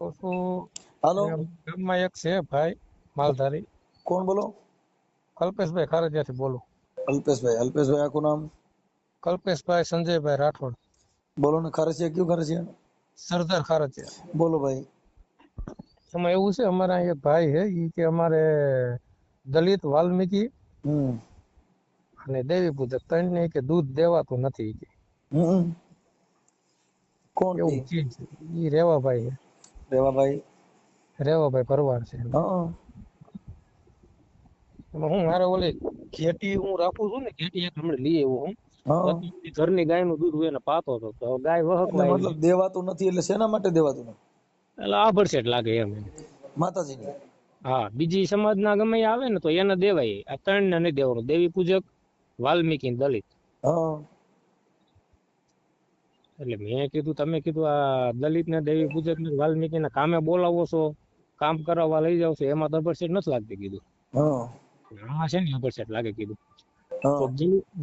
કહું છું હાલો ગામમાં એક છે ભાઈ માલધારી. કોણ બોલો? કલ્પેશભાઈ ખારજિયાથી બોલું. કલ્પેશભાઈ અલ્પેશભાઈ આખું નામ? કલ્પેશભાઈ સંજયભાઈ રાઠોડ. બોલો ને ખારજિયા કયું ખારજિયા? સરદાર ખારજિયા. બોલો ભાઈ. એમાં એવું છે અમારા એક ભાઈ છે એ કે અમારે દલિત વાલ્મીકી અને દેવી પૂજક ત્રણ ને કે દૂધ દેવાતું નથી કે. કોણ એવું છે. ઈ રેવાભાઈ છે. રેવાભાઈ રેવાભાઈ પરવાર છે. હા એમાં હું મારે ઓલી ઘેટી હું રાખું છું ને ઘેટી એક હમણાં લઈ આવ્યો હું. ઘરની ગાયનું દૂધ હોય ને પાતો હતો. તો ગાય વહક મતલબ દેવાતું નથી એટલે શેના માટે દેવાતું નથી? એટલે આભરસેટ લાગે એમ. માતાજી માતાજીની. હા બીજી સમાજના ગમે એ આવે ને તો એને દેવાય. આ ત્રણ ને નહીં દેવાનું. દેવી પૂજક વાલ્મીકી ને દલિત. હા. એટલે મેં કીધું તમે કીધું આ દલિત ને દેવી પૂજક ને વાલ્મીકી ને કામે બોલાવો છો કામ કરાવવા લઈ જાવ છો એમાં તો અભડસેટ નથી લાગતી કીધું. આમાં છે ને અભડસેટ લાગે કીધું. તો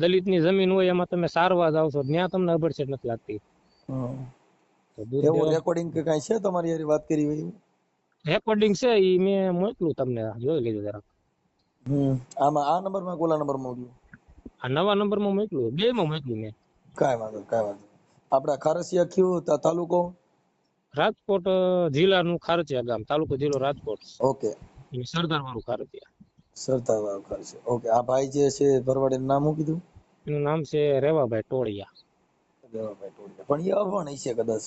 દલિતની જમીન હોય એમાં તમે સારવા જાવ છો ત્યાં તમને અભડસેટ નથી લાગતી. એવું રેકોર્ડિંગ કે કઈ છે તમારી યાર વાત કરી હોય રેકોર્ડિંગ છે ઈ મેં મોકલું તમને જોઈ લેજો જરાક. આમાં આ નંબરમાં કોલા નંબર મોકલ્યું આ નવા નંબરમાં મોકલું બે માં મોકલું મેં. કાંઈ વાંધો કાંઈ વાંધો આપડા ખારસિયા કયું તા- તાલુકો? રાજકોટ જિલ્લા જિલ્લાનું ખારચિયા ગામ તાલુકો જિલ્લો રાજકોટ. ઓકે. સરદાર વાળું ખારચિયા સરદાર વાળું ખારસિયા. ઓકે આ ભાઈ જે છે ભરવાડીનું નામ શું કીધું? એનું નામ છે રેવાભાઈ ટોળિયા. રેવાભાઈ ટોળિયા. પણ એ અભણ હશે કદાચ.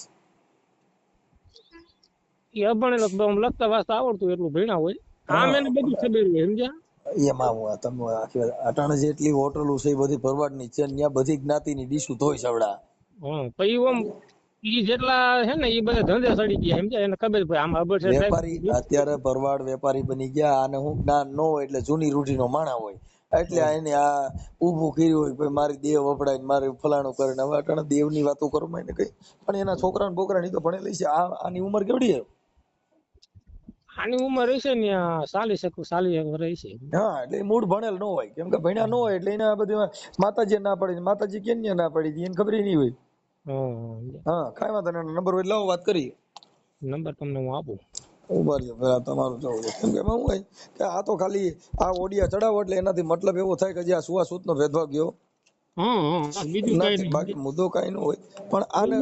એ અભણ તો આમ લખતા વાંચતા આવડતું એટલું ભીણા હોય. આમ એને બધું ખબર હોય સમજ્યા? એમાં હું તમે આખી અટાણે જેટલી હોટલો છે એ બધી ભરવાડની છે ત્યાં બધી જ્ઞાતિની ડીશું ધોઈ સવડા હા પછી ઈ જેટલા છે ને ઈ બધા ધંધે સડી ગયા સમજ્યા? એને ખબર ભાઈ આમ છે વેપારી અત્યારે ભરવાડ વેપારી બની ગયા અને હું જ્ઞાન ન હોય એટલે જૂની રૂઢીનો માણા હોય. એટલે એને આ ઊભું કર્યું હોય ભાઈ મારી દેવ વપડાય મારે ફલાણું કરે ને હવે અટાણે દેવની વાતો કરો એને કઈ? પણ એના છોકરા ને બોકરા ની તો ભણેલી છે આ આની ઉંમર કેવડી છે? આની ઉંમર હશે ને ચાલીસ એક ચાલીસ એક વર્ષ છે. હા એટલે મૂળ ભણેલ ન હોય. કેમ કે ભણ્યા ન હોય એટલે એને આ બધી માતાજી ના પડી માતાજી કેમ ના પડી એને ખબર નહીં હોય. હા. હા કાંઈ વાંધો નહીં. નંબર હોય લાવો વાત કરી નંબર તમને હું આપું. ઊભા રહ્યો પેલા તમારું જવું છે. કેમ કે એમાં શું હોય કે આ તો ખાલી આ ઓડિયા ચડાવો એટલે એનાથી મતલબ એવો થાય કે જે આ સુવાસૂત નો ભેદભાવ ગયો. બાકી મુદ્દો કઈ ન હોય. પણ આને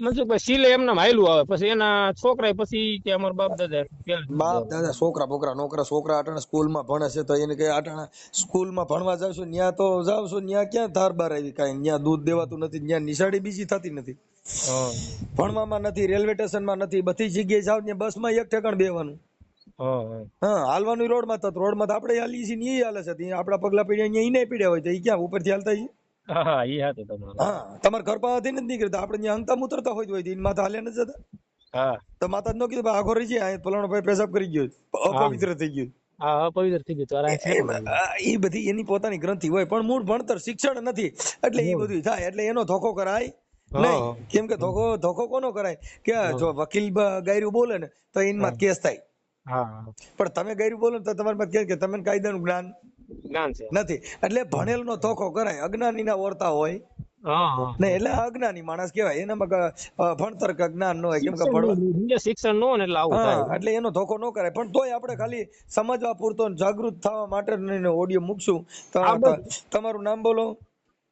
મનસુખભાઈ સિલે એમને હાયલું આવે. પછી એના છોકરા પછી કે અમારા બાપ દાદા બાપ દાદા છોકરા બોકરા નોકરા છોકરા આટાણે સ્કૂલમાં ભણે છે તો એને કઈ આટાણે સ્કૂલમાં ભણવા જાવ છો ન્યા તો જાવ છો ન્યા ક્યાં ધાર બાર આવી કાઈ? ન્યા દૂધ દેવાતું નથી ન્યા નિશાળી બીજી થતી નથી. હા. ભણવામાં નથી રેલવે સ્ટેશનમાં નથી બધી જગ્યાએ જાવ ત્યાં બસમાં એક ઠેકાણ બેવાનું. હા હાલવાનું રોડમાં તો રોડમાં તો આપણે હાલીએ છીએ ને એ હાલે છે. ત્યાં આપણા પગલા પીડ્યા અહીંયા એને પીડ્યા હોય તો એ ક્યાં ઉપરથી હાલતા છીએ હા ઈ હાથે તમારું હા તમારા ઘર પાસેથી નથી નીકળતા આપણે ત્યાં અંગતા ઉતરતા હોય હોય તો માથા હાલ્યા નથી જતા. હા. તો માતા નો કીધું આખો રહી જાય. ફલાણો ભાઈ પેશાબ કરી ગયો અપવિત્ર થઈ ગયો હા અપવિત્ર થઈ બધી એની પોતાની ગ્રંથિ હોય પણ મૂળ ભણતર શિક્ષણ નથી. એટલે એ બધું થાય એટલે એનો ધોકો કરાય નહીં. કેમ કે ધોકો ધોકો કોનો કરાય? કે જો વકીલ ગાયરું બોલે ને તો એમાં કેસ થાય. હા. પણ તમે ગાયરું બોલો ને તો તમારે કે કે તમને કાયદાનું જ્ઞાન જ્ઞાન છે. નથી. એટલે ભણેલ નો ધોકો કરાય. અજ્ઞાનીના વર્તા હોય. હા હા. ને એટલે અજ્ઞાની માણસ કહેવાય. એનામાં ભણતર કે જ્ઞાન ન હોય. કેમ કે ભણવા શિક્ષણ નો એટલે આવું થાય. એટલે એનો ધોખો ન કરાય. પણ તોય આપણે ખાલી સમજવા પૂરતો જાગૃત થવા માટે ઓડિયો મૂકશું. તમારું નામ બોલો.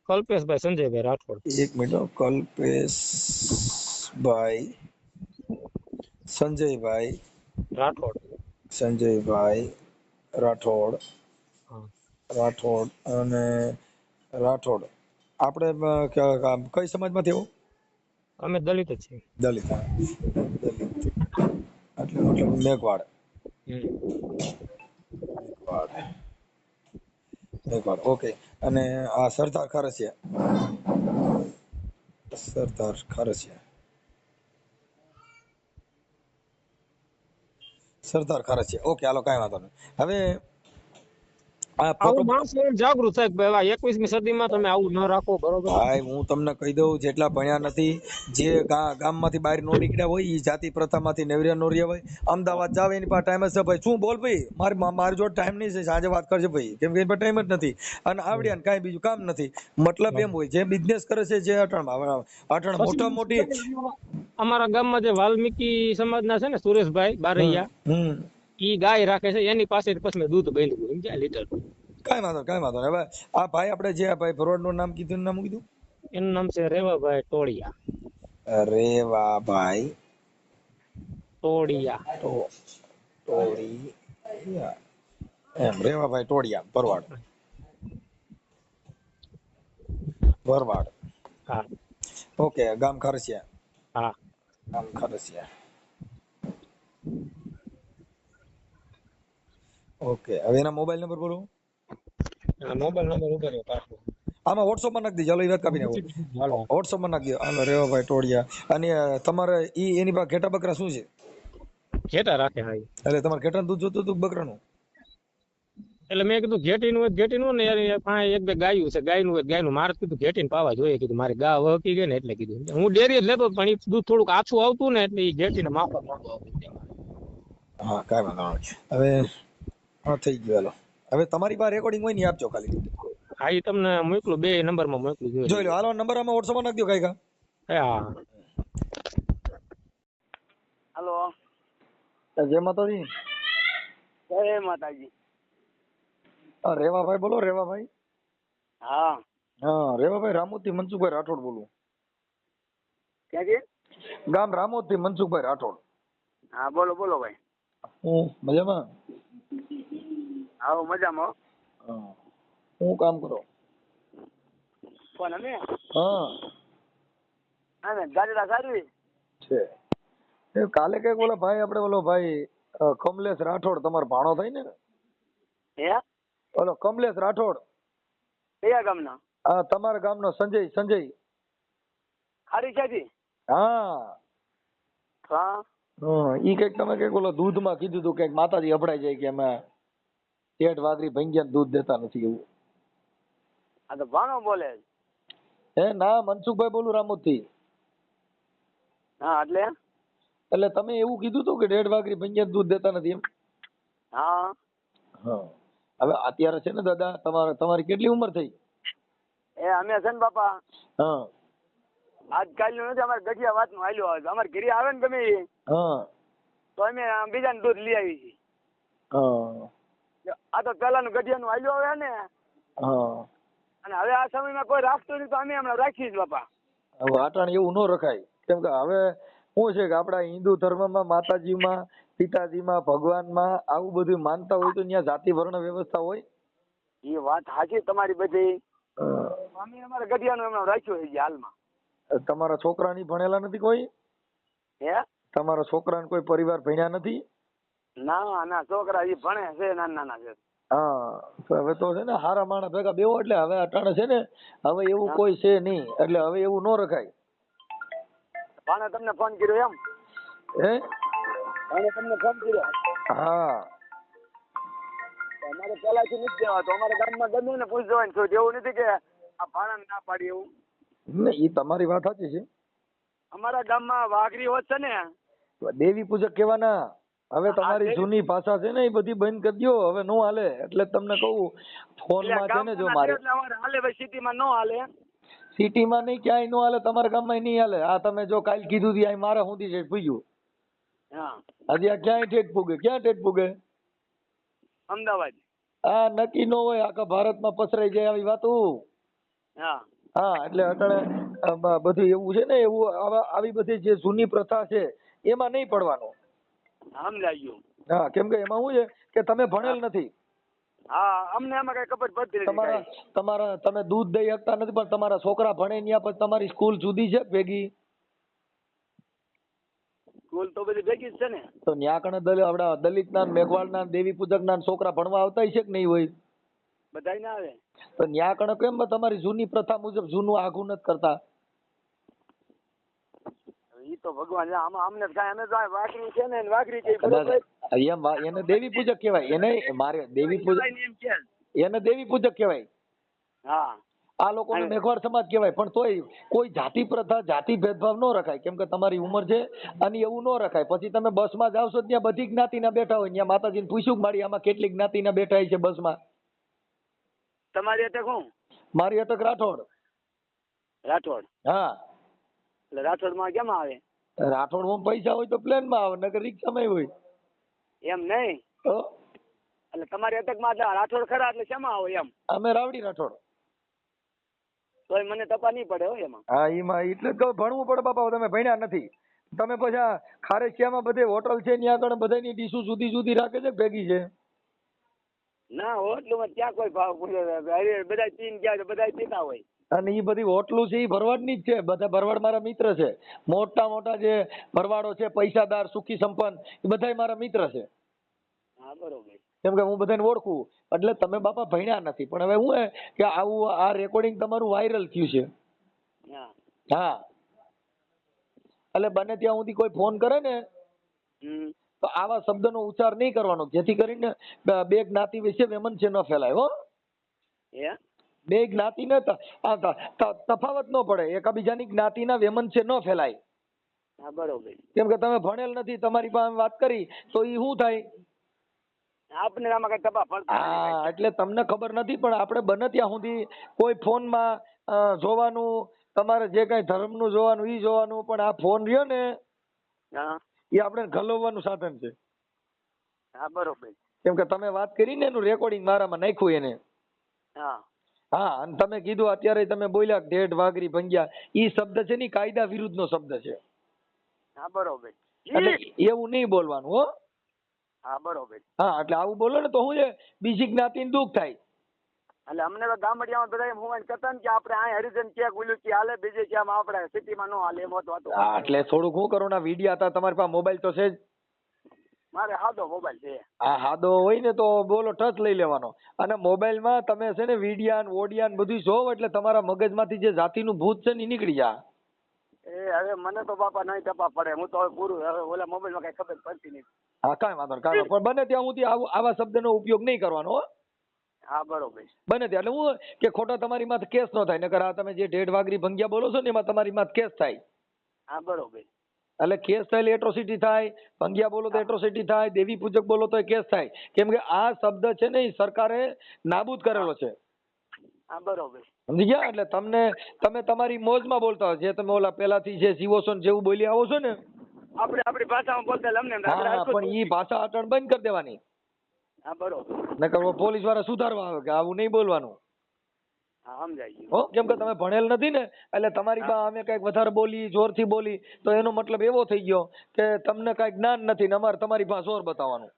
કલ્પેશભાઈ સંજયભાઈ રાઠોડ. એક મિનિટ. કલ્પેશભાઈ સંજયભાઈ રાઠોડ. સંજયભાઈ રાઠોડ. રાઠોડ અને રાઠોડ. આપણે કઈ સમાજમાંથી આવો અમે દલિત જ છીએ. દલિત. દલિત એટલે મતલબ મેઘવાડ. મેઘવાડ. મેઘવાડ. ઓકે અને આ સરદાર ખારસિયા. સરદાર ખારસિયા. સરદાર ખારસિયા ઓકે હાલો કાંઈ વાંધો નહીં. હવે આવું માણસો જાગૃત થાય કે ભાઈ એકવીસમી સદીમાં તમે આવું ન રાખો બરોબર? ભાઈ હું તમને કહી દઉં જેટલા ભણ્યા નથી જે ગામમાંથી બહાર નો નીકળ્યા હોય ઈ જાતિ પ્રથામાંથી નેવરિયા નો હોય અમદાવાદ જાવ એની પાસે ટાઈમ છે ભાઈ. શું બોલ ભાઈ? મારી મારી જોડે ટાઈમ નહીં છે સાંજે વાત કરજે ભાઈ. કેમ કે એની પાસે ટાઈમ જ નથી. અને આવડ્યા ને કાંઈ બીજું કામ નથી. મતલબ એમ હોય જે બિઝનેસ કરે છે જે અટણ અટણ મોટા મોટી અમારા ગામમાં જે વાલ્મીકી સમાજના છે ને સુરેશભાઈ બારૈયા હમ. ઈ ગાય રાખે છે એની પાસે પછી મેં દૂધ બાંધ્યું સમજ્યા? લીટર. કાંઈ વાંધો કઈ વાંધો. હવે આ ભાઈ આપણે જે આ ભાઈ ફોરવર્ડનું નામ કીધું નામ કીધું? એનું નામ છે રેવાભાઈ ટોળિયા. રેવાભાઈ ભાઈ ટોળિયા. તો ટોળિયા. એમ રેવાભાઈ ટોળિયા ભરવાડ. ભરવાડ. હા. ઓકે ગામ ખરસિયા. હા. ગામ ખરસિયા. ઓકે. હવે એના મોબાઈલ નંબર બોલો. મોબાઈલ નંબર ઉપર આમાં વોટ્સઅપમાં નાખી દીજો ચાલો એ વાત કાપી નાખો હાલો. વોટ્સઅપમાં નાખી દો. હાલો રેવાભાઈ ટોળિયા. અને તમારે ઈ એની પાસે ઘેટા બકરા શું છે? ઘેટા રાખે હા એટલે તમારે ઘેટાનું દૂધ જોતું હતું બકરાનું? એટલે મેં કીધું ઘેટીનું હોય તો ઘેટીનું ને યાર યાર એક બે ગાયું છે. ગાયનું હોય તો ગાયનું મારે કીધું ઘેટીને પાવા જોઈએ. કીધું મારી ગા વહકી ગઈ ને એટલે કીધું. હું ડેરી જ લેતો પણ એ દૂધ થોડુંક આછું આવતું ને એટલે ઘેટી ઘેટીને માફક નહોતું આવતું. હા કાંઈ વાંધો હવે હા થઈ ગયું હાલો. હવે તમારી પાસે રેકોર્ડિંગ હોય ને આપજો ખાલી. હા એ તમને મોકલું બે નંબરમાં મોકલું જોઈ લો હાલો નંબર અમે વોટ્સઅપમાં નાખી દો કાંઈ કા. હા. હલો. જય માતાજી. જય માતાજી. હા રેવાભાઈ બોલો રેવાભાઈ. હા. હા રેવાભાઈ રામોતી મનસુખભાઈ રાઠોડ બોલું. ક્યાંથી? ગામ રામોતી મનસુખભાઈ રાઠોડ. હા બોલો બોલો ભાઈ. હું મજામાં? આવો મજામાં હા. હું. કામ કરો? કોણ અમે? હા. અમે ગાડીડા સારી છે. એ કાલે કંઈક ઓલા ભાઈ આપણે ઓલો ભાઈ કમલેશ રાઠોડ તમારો ભાણો થઈ ને? હે? ઓલો કમલેશ રાઠોડ? કયા ગામના? હા તમારા ગામનો સંજય સંજય. ખારી છે હા. હા. હા ઈ કંઈક તમે કંઈક ઓલો દૂધમાં કીધું હતું કંઈક માતાજી અભડાઈ જાય કે અમે પેટ વાઘરી ભંગ્યા દૂધ દેતા નથી એવું. આ તો ભાણો બોલે હે ના મનસુખભાઈ બોલું રામોદથી. હા એટલે? એટલે તમે એવું કીધું તું કે દેઢ વાઘરી ભંગ્યા દૂધ દેતા નથી એમ? હા. હા. હવે અત્યારે છે ને દાદા તમારે તમારી કેટલી ઉંમર થઈ? એ અમે છે ને બાપા. હા. આજકાલનું નથી અમારે ગઠિયા વાતનું હાલ્યું આવે. અમારે ઘરે આવે ને ગમે હા. તો અમે બીજાનું દૂધ લઈ આવી છીએ. હા. આ તો પેલાનું ગઢિયાનું હાલ્યું આવે ને. અને હવે આ સમયમાં કોઈ રાખતું નહીં તો અમે હમણાં રાખીએ જ બાપા. હવે આટાણ એવું ન રખાય. કેમ કે હવે શું છે કે આપણા હિન્દુ ધર્મમાં માતાજીમાં પિતાજીમાં ભગવાનમાં આવું બધું માનતા હોય તો ત્યાં જાતિ વર્ણ વ્યવસ્થા હોય. એ વાત સાચી તમારી બધી. અમે અમારે ગઢિયાનું હમણાં રાખ્યું છે હાલમાં. તમારા છોકરાની ભણેલા નથી કોઈ? હે? તમારા છોકરાને કોઈ પરિવાર ભણ્યા નથી? ના ના છોકરા ઈ ભણે છે નાના નાના છે. હા તો હવે તો છે ને હારા માણસ ભેગા બેવો એટલે હવે અટાણે છે ને હવે એવું કોઈ છે નહીં એટલે હવે એવું ન રખાય. ભાણે તમને ફોન કર્યો એમ? હે? ભાણે તમને ફોન કર્યો? હા. અમારે પહેલાથી નથી દેવાતો અમારા ગામમાં ગમે ને પૂછ જવાનું છું એવું નથી કે આ ભાણા ના પાડી એવું. ને એ તમારી વાત સાચી છે. અમારા ગામમાં વાઘરી હોત છે ને દેવી પૂજક કેવાના. હવે તમારી જૂની ભાષા છે ને એ બધી બંધ કરી દો હવે નો હાલે. એટલે તમને કહું ફોનમાં છે ને જો મારે. હાલે ભાઈ સિટીમાં નો હાલે. સિટીમાં નહીં ક્યાંય નો હાલે તમારા ગામમાં નહીં હાલે. આ તમે જો કાલ કીધું તી અહીં મારે હું છે પૂગ્યું હા. હજી આ ક્યાંય ઠેઠ પૂગે ક્યાં ઠેઠ પૂગે અમદાવાદ. આ નક્કી નો હોય આખા ભારતમાં પસરાઈ જાય આવી વાતો. હા. હા એટલે અટાણે બધું એવું છે ને એવું આવી બધી જે જૂની પ્રથા છે એમાં નહીં પડવાનું. સમજાઈ ગયું હા કેમ કે એમાં શું છે કે તમે ભણેલ નથી. હા અમને એમાં કઈ ખબર પડતી તમારા તમારા તમે દૂધ દઈ શકતા નથી પણ તમારા છોકરા ભણે ત્યાં પછી તમારી સ્કૂલ જુદી છે ભેગી? સ્કૂલ તો બધી ભેગી જ છે ને. તો ન્યા કણે દલ આપડા દલિત ના મેઘવાળ ના દેવી પૂજક ના છોકરા ભણવા આવતા છે કે નહીં હોય? બધાય ના આવે. તો ન્યા કણે કેમ તમારી જૂની પ્રથા મુજબ જૂનું આઘું નથી કરતા? તો ભગવાન આમાં અમને કાંઈ અમે તો વાઘરી છે ને વાઘરી છે એમ એને દેવી પૂજક કહેવાય. એને મારે દેવી પૂજક એને દેવી પૂજક કહેવાય. હા. આ લોકોને અને- સમાજ કહેવાય. પણ તોય કોઈ જાતિ પ્રથા જાતિ ભેદભાવ ન રખાય. કેમ કે તમારી ઉંમર છે અને એવું ન રખાય. પછી તમે બસમાં જાવ છો ત્યાં બધી જ્ઞાતિના બેઠા હોય. ત્યાં માતાજીને પૂછ્યું કે મારી આમાં કેટલી જ્ઞાતિના બેઠા છે બસમાં? તમારી અટક હું? મારી અટક રાઠોડ. રાઠોડ? હા. એટલે રાઠોડમાં કેમ આવે? રાઠોડમાં પૈસા હોય તો પ્લેનમાં આવે નકર રિક્ષામાં હોય. એમ નહીં? તો એટલે તમારી અટકમાં એટલે રાઠોડ ખરા એટલે શેમાં આવો એમ? અમે રાવડી રાઠોડ. તોય મને તપા નહીં પડે હો એમાં. હા એમાં એટલે તો ભણવું પડે બાપા તમે ભણ્યા નથી. તમે પછી ખારેશિયામાં બધે હોટલ છે ત્યાં આગળ બધાની ડીશું જુદી જુદી રાખે છે ભેગી છે? ના હોટલું ત્યાં કોઈ ભાવ બધા ચીન ગયા બધા પીતા હોય. અને એ બધી હોટલું છે એ ભરવાડની જ છે. બધા ભરવાડ મારા મિત્ર છે. મોટા મોટા જે ભરવાડો છે પૈસાદાર સુખી સંપન્ન એ બધા મારા મિત્ર છે. હા બરોબર. કેમ કે હું બધાને ઓળખું. એટલે તમે બાપા ભણ્યા નથી. પણ હવે હું એ કે આવું આ રેકોર્ડિંગ તમારું વાયરલ થયું છે. હા. હા. એટલે બને ત્યાં સુધી કોઈ ફોન કરે ને? તો આવા શબ્દનો ઉચ્ચાર નહીં કરવાનો. જેથી કરીને બે જ્ઞાતિ વિશે વેમન છે ન ફેલાય હો. બે જ્ઞાતિને ત- આ ત- ત- તફાવત ન પડે. એકબીજાની જ્ઞાતિના વેમન છે ન ફેલાય. હા બરોબર. કેમ કે તમે ભણેલ નથી તમારી પાસે વાત કરી તો એ શું થાય? આપને આમાં કઈ તપા હા એટલે તમને ખબર નથી પણ આપણે બને ત્યાં સુધી કોઈ ફોનમાં જોવાનું તમારે જે કઈ ધર્મનું જોવાનું ઈ જોવાનું પણ આ ફોન રહ્યો ને હા. એ આપણે ઘલવવાનું સાધન છે. હા બરોબર. કેમ કે તમે વાત કરી ને એનું રેકોર્ડિંગ મારામાં નાખ્યું એને. હા. હા અને તમે કીધું અત્યારે તમે બોલ્યા ઢેઢ વાઘરી ભંગ્યા. ઈ શબ્દ છે ને કાયદા કાયદા વિરુદ્ધનો શબ્દ છે. હા બરોબર. એટલે એવું નહીં બોલવાનું હો. હા બરોબર. હા એટલે આવું બોલો ને તો શું છે બીજી જ્ઞાતિને દુઃખ થાય. એટલે અમને તો ગામડિયામાં બધા એમ હું કહેતા ને કે આપણે આ હરિજન ક્યાંક ઓલું કે હાલે બીજે ક્યાં આપણે સિટીમાં નો હાલે એમ હતું હતું. એટલે થોડુંક હું કરો ના વિડીયા હતા તમારી પાસે મોબાઈલ તો છે જ. મારે હાદો મોબાઈલ છે. આ હાદો હોય ને તો બોલો ટચ લઈ લેવાનો. અને મોબાઈલમાં તમે છે ને વિડિયા ને ઓડિયા ને બધું જોવો એટલે તમારા મગજમાંથી જે જાતિનું ભૂત છે ને નીકળી જાય. એ હવે મને તો બાપા નહીં ટપા પડે હું તો હવે પૂરું હવે ઓલા મોબાઈલમાં કઈ ખબર પડતી નહીં. હા કાંઈ વાંધો નહીં કાંઈ પણ બને ત્યાં હું આવું આવા શબ્દનો ઉપયોગ નહીં કરવાનો હો. હા બરોબર બને ત્યાં. એટલે હું કે ખોટા તમારી માથે કેસ નો થાય નકર આ તમે જે ઢેઢ વાગરી ભંગ્યા બોલો છો ને એમાં તમારી માથે કેસ થાય. હા બરોબર. એટલે કેસ થાય એટ્રોસિટી થાય ભંગ્યા બોલો તો એટ્રોસિટી થાય દેવી પૂજક બોલો તો કેસ થાય. કેમ કે આ શબ્દ છે ને એ સરકારે નાબૂદ કરેલો છે. હા બરોબર. સમજી ગયા? એટલે તમને તમે તમારી મોજમાં બોલતા હોય જે તમે ઓલા પેલાથી જે જીવો છો ને જેવું બોલી આવો છો ને. આપણે આપણી ભાષામાં બોલતા અમને પણ ઈ ભાષા અટણ બંધ કરી દેવાની. હા બરોબર. નકર પોલીસવાળા સુધારવા આવે કે આવું નહીં બોલવાનું. હા કેમ કે તમે ભણેલ નથી ને એટલે તમારી પાસે અમે કંઈક વધારે બોલી જોરથી બોલી તો એનો મતલબ એવો થઈ ગયો કે તમને કઈ જ્ઞાન નથી ને અમારે તમારી પાસે જોર બતાવવાનું.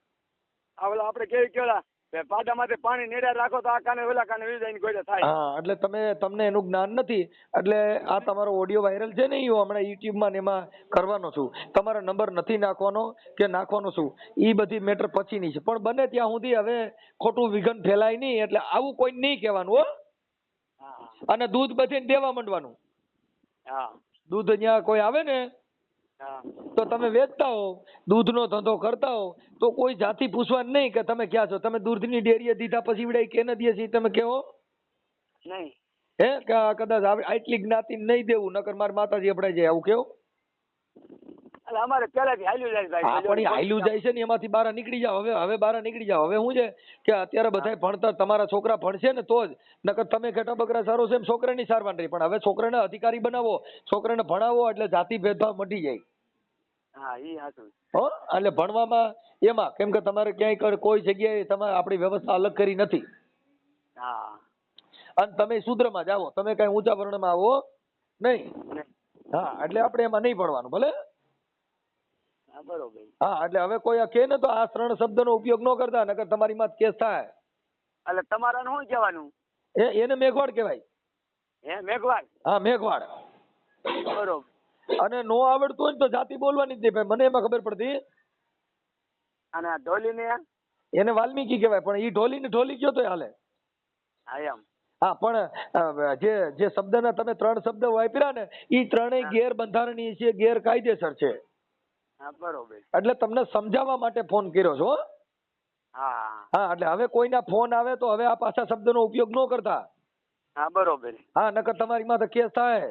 આપણે કેવી કેળા? કે પાડામાંથી પાણી નીડા રાખો તો આ કાને ઓલા કાને વી જઈને કોઈ થાય. હા એટલે તમે તમને એનું જ્ઞાન નથી. એટલે આ તમારો ઓડિયો વાયરલ છે ને એ હમણાં યુટ્યુબમાં ને એમાં કરવાનો છું. તમારો નંબર નથી નાખવાનો કે નાખવાનો છું. એ બધી મેટર પછીની છે. પણ બને ત્યાં સુધી હવે ખોટું વિઘન ફેલાય નહીં એટલે આવું કોઈ નહીં કહેવાનું હો. હા. અને દૂધ બધે દેવા માંડવાનું. હા. દૂધ અહીંયા કોઈ આવે ને તો તમે વેચતા હો દૂધનો ધંધો કરતા હો તો કોઈ જાતિ પૂછવા નહીં કે તમે ક્યાં છો. તમે દૂધની ડેરીએ દીધા પછી વિડાય કે ન દે છે તમે કહો નહીં. હે? કે કદાચ આટલી જ્ઞાતિ નહીં દેવું નકર મારા માતાજી અપડાઈ જાય આવું કેવું? અમારે પહેલાથી હાલ્યું જાય ભાઈ હા પણ એ હાયલું જાય છે ને એમાંથી બહાર નીકળી જાવ હવે હવે બહાર નીકળી જાવ હવે શું છે કે અત્યારે બધા ભણતર તમારા છોકરા ભણશે ને તો જ. નકર તમે ઘેટા બકરા સારો છે એમ છોકરાની સારવાર રહી પણ હવે છોકરાને અધિકારી બનાવો છોકરાને ભણાવો એટલે જાતિ ભેદભાવ મટી જાય. હા એ હો? એટલે ભણવામાં એમાં કેમ કે તમારે ક્યાંય કોઈ જગ્યાએ તમારે આપણી વ્યવસ્થા અલગ કરી નથી. હા. અને તમે શુદ્રમાં જાઓ તમે કઈ ઊંચા વર્ણમાં આવો નહીં. હા એટલે આપણે એમાં નહીં ભણવાનું ભલે? બરોબર. હા એટલે હવે કોઈ કહે ને તો આ ત્રણ શબ્દનો ઉપયોગ ન કરતા નકર તમારી માં કેસ થાય. એટલે તમારા શું કહેવાનું? એ એને મેઘવાડ કહેવાય. હે મેઘવાડ હા મેઘવાડ બરોબર. અને નો આવડતું હોય ને તો જાતિ બોલવાની જ ભાઈ મને એમાં ખબર પડતી. અને આ ઢોલી ને એને વાલ્મીકી કહેવાય પણ ઈ ઢોલી ને ઢોલી કયો તો હાલે. હા એમ. હા પણ જે જે શબ્દના તમે ત્રણ શબ્દ વાપર્યા ને એ ત્રણેય ગેરબંધારણીય છે ગેરકાયદેસર છે. હા બરોબર. એટલે તમને સમજાવવા માટે ફોન કર્યો છો હો. હા. હા એટલે હવે કોઈના ફોન આવે તો હવે આ પાછા શબ્દનો ઉપયોગ ન કરતા. હા બરોબર. હા નકર તમારી માથે કેસ થાય.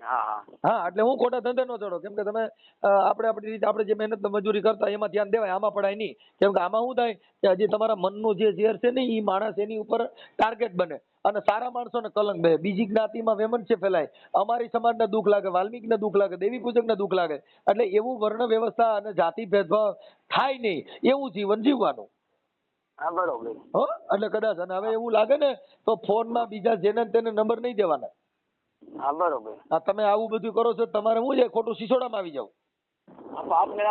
હા હા. હા એટલે હું ખોટા ધંધે નો ચડો. કેમ કે તમે આપણે આપણી રીતે આપણે જે મહેનત મજૂરી કરતા એમાં ધ્યાન દેવાય આમાં પડાય નહીં. કેમ કે આમાં શું થાય કે હજી તમારા મનનું જે ઝેર છે ને એ માણસ એની ઉપર ટાર્ગેટ બને. અને સારા માણસોને કલંક બે. બીજી જ્ઞાતિમાં છે ફેલાય. અમારી સમાજને દુઃખ લાગે વાલ્મીકને દુઃખ લાગે દેવી પૂજકને દુઃખ લાગે. એટલે એવું વર્ણ વ્યવસ્થા અને જાતિ ભેદભાવ થાય નહીં. એવું જીવન જીવવાનું. બરોબર. હો? એટલે કદાચ અને હવે એવું લાગે ને તો ફોનમાં બીજા જેને તેને નંબર નહીં દેવાના. હા બરોબર. તમે આવું બધું કરો છો તમારે હું છે? ખોટું સિસોડામાં આવી જાવ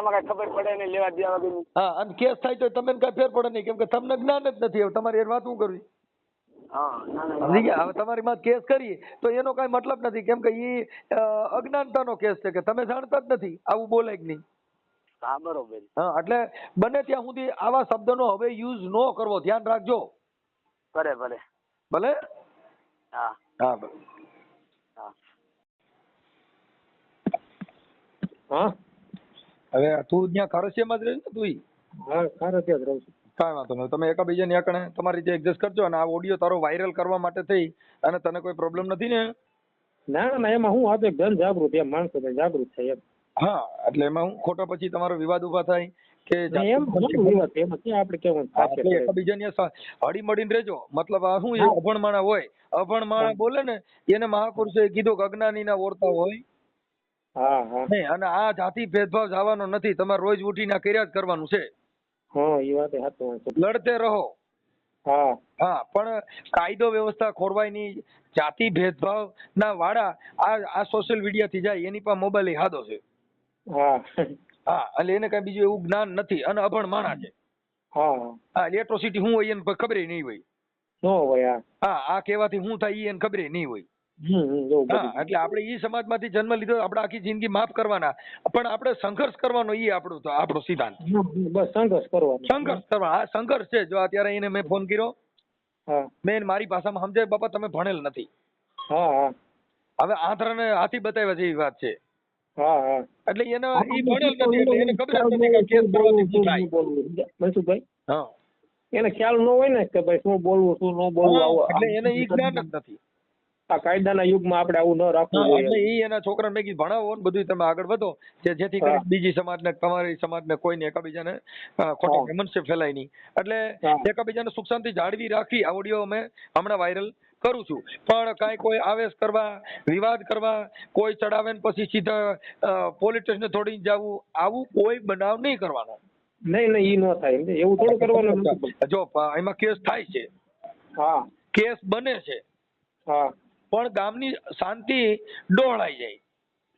કઈ ખબર પડે નહીં લેવા દેવા હા અને કેસ થાય તો તમને કઈ ફેર પડે નહીં કેમ કે તમને જ્ઞાન જ નથી. તમારી એ વાત કરવી હા ના ના સમજી ગયા? હવે તમારી માં કેસ કરીએ તો એનો કઈ મતલબ નથી. કેમ કે એ અજ્ઞાનતાનો કેસ છે કે તમે જાણતા જ નથી આવું બોલાય જ નહીં. હા બરોબર. હા એટલે બને ત્યાં સુધી આવા શબ્દનો હવે યુઝ નો કરવો. ધ્યાન રાખજો. ભલે ભલે. ભલે? હા. હા ભલે. હા. હા? હવે તું ત્યાં ખરસિયામાં જ રહે ને તું હા ખારા ત્યાં જ રહું છું. કાંઈ વાંધો નહીં. તમે એકાબીજાને એકણે તમારી રીતે એડજસ્ટ કરજો અને આ ઓડિયો તારો વાયરલ કરવા માટે થઈ અને તને કોઈ પ્રોબ્લેમ નથી ને? ના ના એમાં હું આ તો જન જાગૃત એમ માણસો જાગૃત થાય એમ. હા એટલે એમાં હું ખોટો પછી તમારો વિવાદ ઊભા થાય કે એમ વિવાદ એમાં ક્યાં આપણે કેવું એકબીજાની હળી મળીને રહેજો. મતલબ આ શું અભણ માણા હોય? અભણ માણા બોલે ને એને મહાપુરુષે કીધું કે અજ્ઞાનીના ઓરતા હોય. હા હા. અને આ જાતિ ભેદભાવ જવાનો નથી. તમારે રોજ ઉઠીને કર્યા જ કરવાનું છે. હા એ વાત સાચું લડતે રહો. હા. હા પણ કાયદો વ્યવસ્થા ખોરવાય નહીં જાતિ ભેદભાવ ના વાળા આ આ સોશિયલ મીડિયા થી જાય એની પાસે મોબાઈલ હાદો છે. હા. હા એટલે એને કઈ બીજું એવું જ્ઞાન નથી અને અભણ માણા છે. હા. હા ઇલેક્ટ્રોસિટી શું હોય એને ખબર નહીં હોય. શું હોય હા હા આ કહેવાથી શું થાય એને ખબર નહીં હોય. એટલે આપણે ઈ સમાજમાંથી જન્મ લીધો આપણે આખી જિંદગી માફ કરવાના. પણ આપણે સંઘર્ષ કરવાનો ઈ આપણો આપણો સિદ્ધાંત. બસ સંઘર્ષ કરવાનો. સંઘર્ષ કરવા આ સંઘર્ષ છે. જો અત્યારે એને મેં ફોન કર્યો મેં મારી ભાષામાં સમજાય બાપા તમે ભણેલ નથી. હવે આંધળાને હાથી બતાવ્યા જેવી વાત છે. એટલે એને ઈ ભણેલ નથી એટલે એને ખબર નથી કે કેસ કરવાથી શું થાય. મનસુખભાઈ? હા. એને ખ્યાલ ન હોય ને કે ભાઈ શું બોલવું શું ન બોલવું એટલે એને ઈ જ્ઞાન જ નથી. આ કાયદાના યુગમાં આપણે આવું ન રાખવું એટલે ઈ એના છોકરાને મેં કીધું ભણાવો ને બધું તમે આગળ વધો. કે જેથી કરી બીજી સમાજને તમારી સમાજને કોઈને એકબીજાને ખોટો ખોટા ફેલાય નહીં. એટલે. એકબીજાને સુખ શાંતિ જાળવી રાખી આ ઓડિયો અમે હમણાં વાયરલ કરું છું. પણ કાંઈ કોઈ આવેશ કરવા વિવાદ કરવા કોઈ ચડાવે ને પછી સીધા પોલીસ સ્ટેશને થોડી જવું આવું કોઈ બનાવ નહીં કરવાનો. નહીં નહીં ઈ ન થાય. એવું થોડું કરવાનું જો એમાં કેસ થાય છે. હા. કેસ બને છે. હા. પણ ગામની શાંતિ ડોળાઈ જાય.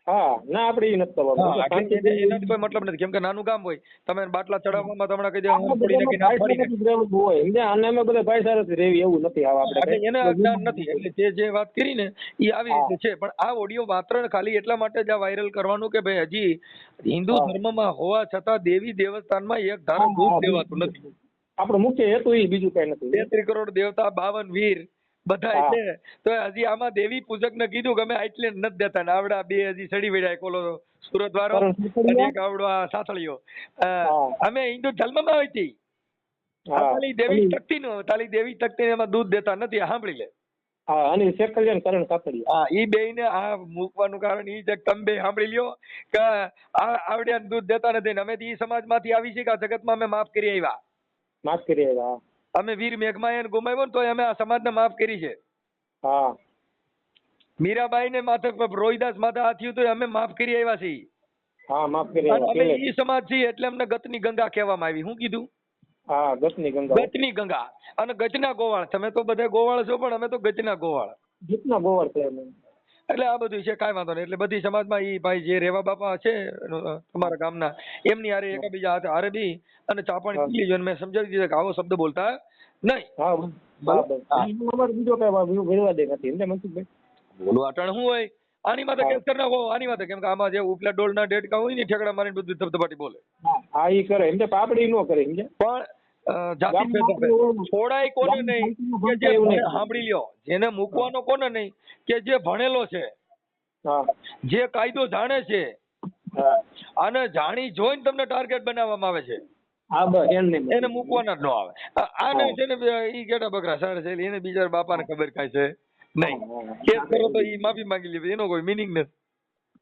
હા ના આપણે નથી કરવાનું. હા, આપણે એટલે એને- શાંતિથી- એનાથી કોઈ મતલબ નથી. કેમ કે નાનું ગામ હોય તમે બાટલા ચડાવવામાં તમને કહી દે હું ફોડી નાખી, ના ફોડી નાખી. ભાઈચારાથી જ રહેવું હોય. સમજ્યા? અને અમે બધા ભાઈચારાથી રહેવી એવું નથી આવા આપણે એને જ્ઞાન નથી. એટલે જે જે વાત કરી ને એ આવી રીતે છે. પણ આ ઓડિયો માત્ર ખાલી એટલા માટે જ આ વાયરલ કરવાનું કે ભાઈ હજી હિન્દુ. ધર્મમાં હોવા છતાં દેવી દેવસ્થાનમાં એક ધારણ દૂધ દેવાતું નથી. આપણો મુખ્ય હેતુ એ બીજું કઈ નથી. તેત્રી કરોડ દેવતા બાવન વીર બધા. છે તો હજી આમાં દેવી પૂજક ને કીધું કે અમે આટલે નથી દેતા ને આવડા બે હજી સડી વેડાય કોલો સુરત વાળો અને એક આવડો આ સાથળીઓ. અમે હિન્દુ ધર્મમાં હતી તાલી દેવી શક્તિ નો તાલી દેવી શક્તિ એમાં દૂધ દેતા નથી સાંભળી લે. હા અને શેકલિયા કરણ કાતડિયા હા ઈ બે ને આ મૂકવાનું કારણ ઈ છે તમે બે સાંભળી લ્યો કે આ આવડિયા દૂધ દેતા નથી અમે તો ઈ સમાજમાંથી આવી છે કે આ જગતમાં અમે માફ કરી આવ્યા માફ કરી આવ્યા અમે વીર મેઘમાયાને ગુમાવ્યો ને તોય અમે આ સમાજને માફ કરી છે. હા. મીરાબાઈ ને માથે રોહિદાસ માથે આ થયું તોય અમે માફ કરી આવ્યા છીએ. હા માફ કરી આવ્યા અમે ઈ સમાજ છીએ એટલે અમને ગતની ગંગા કહેવામાં આવી. હું કીધું? હા ગતની ગંગા. ગતની ગંગા. અને ગજના ગોવાળ. તમે તો બધા ગોવાળ છો પણ અમે તો ગજના ગોવાળ. ગજના ગોવાળ છે. એટલે આ બધું છે કાંઈ વાંધો નહીં. એટલે બધી સમાજમાં એ ભાઈ જે રેવા બાપા છે તમારા ગામના એમની હારે એકબીજા હાથે હારે બી અને ચા પાણી પી લીધું મેં સમજાવી દીધું કે આવો શબ્દ બોલતા નહીં. હા બરાબર. હા. બીજો કઈ વિવાદ નથી એમને મનસુખભાઈ? બોલવા અટણ શું હોય? આની માથે. કેસ કરી નાખો આની માથે. કેમ કે આમાં જે ઉપલા ડોલના ડેડકા હોય ને ઠેકડા મારીને બધું ધબધબાટી બોલે. હા એ કરે. એમ પાપડી નો કરે એમ પણ છોડાય કોને નહીં કે જે એવું ભણે- નહીં. સાંભળી લ્યો. જેને મૂકવાનો કોને નહીં કે જે ભણેલો છે. જે કાયદો જાણે છે. અને જાણી જોઈને તમને ટાર્ગેટ બનાવવામાં આવે છે. એને મૂકવાના જ ન આવે. આ- આને છે ને ઈ ગેટા બકરા સારા છે એને બીજા બાપાને ખબર કાંઈ છે? નહીં. કેસ કરો તો ઈ માફી માંગી લે એનો કોઈ મિનિંગ નથી.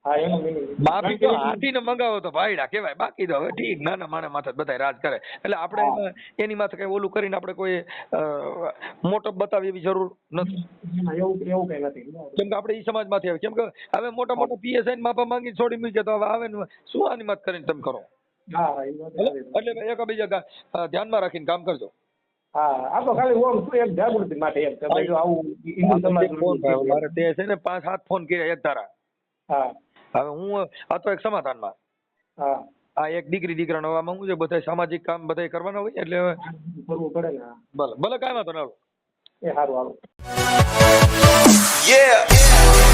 હા એનું meaning. માફી તો હાથીને મંગાવો તો ભાઈડા કહેવાય. બાકી તો હવે ઠીક નાના માણા માથે બધા રાજ કરે. એટલે આપણે એની માથે કઈ ઓલું કરીને આપણે કોઈ મોટો બતાવી એવી જરૂર નથી. એવું કઈ નથી. કેમ કે આપણે ઈ સમાજમાંથી આવે કેમ કે હવે મોટા મોટા પીએસઆઈ માપા માંગી છોડી મૂકે તો હવે આવે ને શું આની મત કરીને તમે કરો? વાત એટલે એકબીજા ધ્યાનમાં રાખીને કામ કરજો. હા આ તો ખાલી ઓમ શું એક જાગૃતિ માટે એમ. કે આવું હિન્દુ સમાજ મારે તે છે ને પાંચ સાત ફોન કર્યા એક તારા હા. હવે હું આ તો એક સમાધાનમાં. હા. આ એક દીકરી દીકરાનો હવે આમાં શું છે બધા સામાજિક કામ બધા કરવાના હોય એટલે હવે કરવું પડે ને. ભલે ભલે કાંઈ વાંધો ના એ સારું હારું. Yeah.